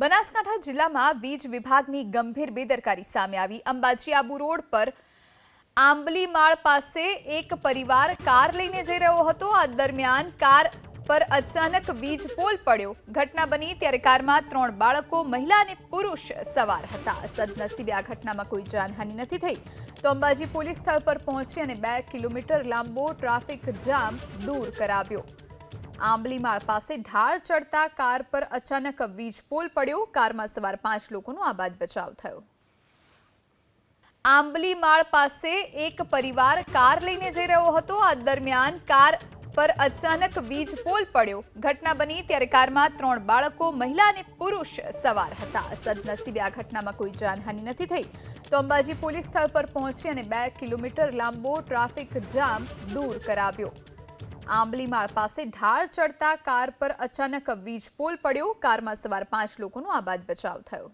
બનાસકાંઠા જિલ્લામાં વીજ વિભાગની ગંભીર બેદરકારી સામે આવી. અંબાજી આબુ રોડ પર આંબલીમાળ પાસે એક પરિવાર કાર લઈને જઈ રહ્યો હતો. આ દરમિયાન કાર પર અચાનક વીજ પોલ પડ્યો. ઘટના બની ત્યારે કારમાં ત્રણ બાળકો, મહિલા અને પુરુષ સવાર હતા. સદનસીબે આ ઘટનામાં કોઈ જાનહાનિ નથી થઈ. તો અંબાજી પોલીસ સ્થળ પર પહોંચી અને બે કિલોમીટર લાંબો ટ્રાફિક જામ દૂર કરાવ્યો. આંબલીમાળ પાસે ઢાળ ચડતા કાર પર અચાનક વીજ પોલ પડ્યો. કારમાં સવાર પાંચ લોકોનો આબાદ બચાવ થયો. આંબલીમાળ પાસે એક પરિવાર કાર લઈને જઈ રહ્યો હતો. આ દરમિયાન કાર પર અચાનક વીજ પોલ પડ્યો. ઘટના બની ત્યારે કારમાં ત્રણ બાળકો, મહિલા અને પુરુષ સવાર હતા. સદનસીબે આ ઘટનામાં કોઈ જાનહાનિ નથી થઈ. તો અંબાજી પોલીસ સ્થળ પર પહોંચી અને બે કિલોમીટર લાંબો ટ્રાફિક જામ દૂર કરાવ્યો. આંબલીમાળ પાસે ઢાળ ચડતા કાર પર અચાનક વીજ પોલ પડ્યો. કારમાં સવાર પાંચ લોકોનો આબાદ બચાવ થયો.